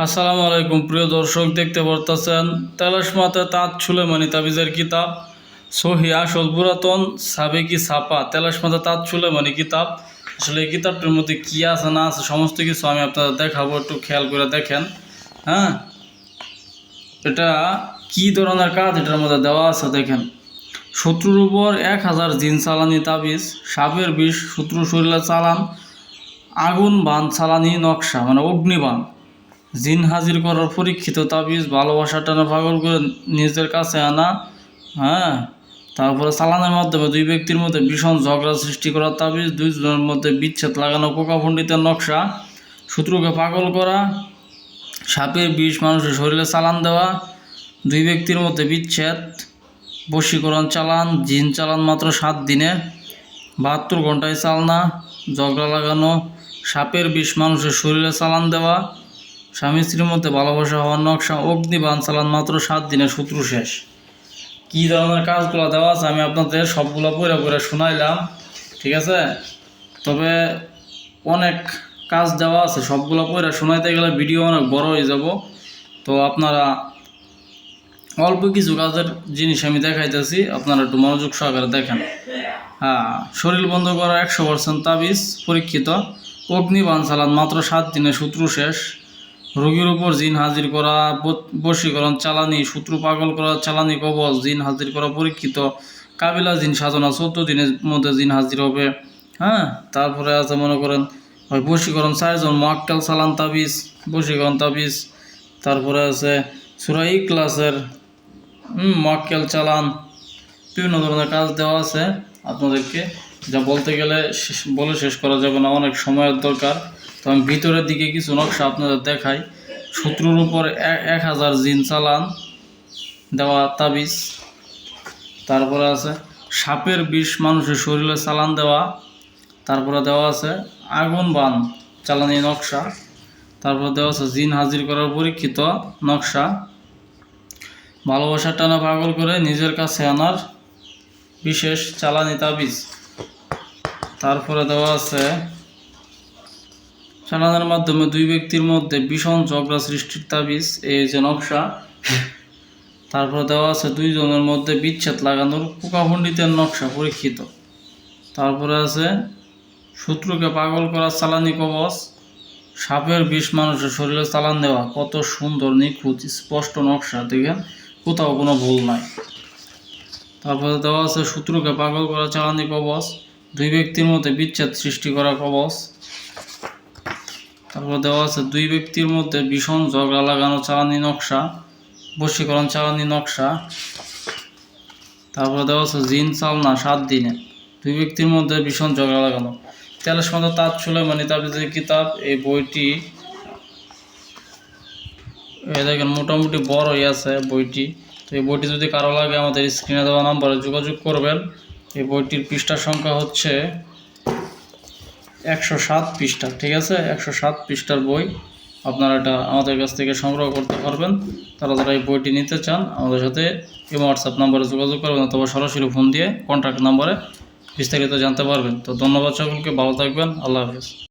আসসালামু আলাইকুম, প্রিয় দর্শক দেখতে পারতেছেন তেলাস মাতে তাঁত সুলেমানি তাবিজের কিতাব, সহি আসল পুরাতন সাবেকি ছাপা তেলাস মাতে তাঁত সুলেমানি কিতাব। আসলে এই কিতাবটার মধ্যে কী আছে, না আছে, সমস্ত কিছু আমি আপনাদের দেখাবো, একটু খেয়াল করে দেখেন। হ্যাঁ? এটা কি ধরনের কাজ এটার মধ্যে দেওয়া আছে দেখেন। শত্রুর উপর এক হাজার জিন চালানি তাবিজ, সাপের বিষ, শত্রু শরীরে চালান, আগুন বান, চালানি নকশা মানে অগ্নিবান। জিন হাজির করার পরীক্ষিত তাবিজ ভালোবাসা টানা পাগল করে নিজের কাছে আনা হ্যাঁ? তারপরে চালানের মাধ্যমে দুই ব্যক্তির মধ্যে ভীষণ ঝগড়া সৃষ্টি করার তাবিজ, দুইজনের মধ্যে বিচ্ছেদ লাগানো পোকা পণ্ডিতের নকশা, শত্রুকে পাগল করা সাপের বিষ মানুষের শরীরে চালান দেওয়া, দুই ব্যক্তির মধ্যে বিচ্ছেদ, বশীকরণ চালান, জিন চালান মাত্র সাত দিনে, বাহাত্তর ঘন্টায় চালনা, ঝগড়া লাগানো, সাপের বিষ মানুষের শরীরে চালান দেওয়া স্বামী স্ত্রীর মধ্যে ভালোবাসা হওয়ার নকশা অগ্নিবান চালান মাত্র সাত দিনে শত্রু শেষ। কী ধরনের কাজগুলো দেওয়া আছে আমি আপনাদের সবগুলো পড়ে পড়ে শোনাইলাম, ঠিক আছে? তবে অনেক কাজ দেওয়া আছে, সবগুলো পড়ে শোনাইতে গেলে ভিডিও অনেক বড় হয়ে যাব। তো আপনারা অল্প কিছু কাজের জিনিস আমি দেখাইতেছি, আপনারা একটু মনোযোগ সহকারে দেখেন। হ্যাঁ শরীর বন্ধ করা একশো পার্সেন্ট তাবিজ পরীক্ষিত। অগ্নিবান চালান মাত্র সাত দিনে শত্রু শেষ। রোগীর উপর জিন হাজির করা বশীকরণ, চালানি, শত্রু পাগল করা, চালানি কবচ, জিন হাজির করা পরীক্ষিত, কাবিলা জিন সাধনা চোদ্দ দিনের মধ্যে জিন হাজির হবে। হ্যাঁ? তারপরে আছে মনে করেন বশীকরণ চারজন মোয়াক্কাল চালান তাবিজ, বশীকরণ তাবিজ, তারপরে আছে সুরাই ক্লাসের হুম মক্কেল চালান, বিভিন্ন ধরনের কাজ দেওয়া আছে। আপনাদেরকে যা বলতে গেলে বলে শেষ করা যাবে না, অনেক সময়ের দরকার। তো আমি ভিতরের দিকে কিছু নকশা আপনাদের দেখাই। শত্রুর উপর এক হাজার জিন চালান, দেওয়া তাবিজ, তারপরে আছে সাপের বিষ মানুষের শরীরে চালান দেওয়া, তারপরে দেওয়া আছে আগুন বান চালানি নকশা, তারপর দেওয়া আছে জিন হাজির করার পরীক্ষিত নকশা। ভালোবাসার টানা পাগল করে নিজের কাছে আনার বিশেষ চালানি তাবিজ। তারপরে দেওয়া আছে চালানের মাধ্যমে দুই ব্যক্তির মধ্যে ভীষণ ঝগড়া সৃষ্টির তাবিজ এই যে নকশা। তারপরে দেওয়া আছে, দুইজনের মধ্যে বিচ্ছেদ লাগানোর পোকাপণ্ডিতের নকশা পরীক্ষিত। তারপরে আছে, শত্রুকে পাগল করা চালানি কবচ, সাপের বিষ মানুষের শরীরে চালান দেওয়া, কত সুন্দর, নিখুঁত, স্পষ্ট নকশা, দেখেন, কোথাও কোনো ভুল নাই। তারপরে দেওয়া আছে, শত্রুকে পাগল করা চালানি কবচ, দুই ব্যক্তির মধ্যে বিচ্ছেদ সৃষ্টি করা কবচ। তারপর দেওয়া আছে, দুই ব্যক্তির মধ্যে ভীষণ ঝগড়া লাগানো চালানি নকশা, বশীকরণ চালানি নকশা। তারপরে দেওয়া আছে, জিন চালনা সাত দিনে। দুই ব্যক্তির মধ্যে ভীষণ ঝগড়া লাগানো। তেলের মতো তাঁত সুলেমানি তাবিজের কিতাব, এই বইটি দেখেন, মোটামুটি বড়ই আছে বইটি। তো এই বইটি যদি কারও লাগে আমাদের স্ক্রিনে দেওয়া নাম্বারে যোগাযোগ করবেন। এই বইটির পৃষ্ঠার সংখ্যা হচ্ছে একশো সাত পৃষ্ঠা, ঠিক আছে? একশো সাত পৃষ্ঠার বই আপনারা এটা আমাদের কাছ থেকে সংগ্রহ করতে পারবেন। তারা যারা এই বইটি নিতে চান, আমাদের সাথে এই হোয়াটসঅ্যাপ নাম্বারে যোগাযোগ করবেন অথবা সরাসরি ফোন দিয়ে কন্ট্যাক্ট নাম্বারে বিস্তারিত জানতে পারবেন। তো ধন্যবাদ সকলকে, ভালো থাকবেন, আল্লাহ হাফিজ।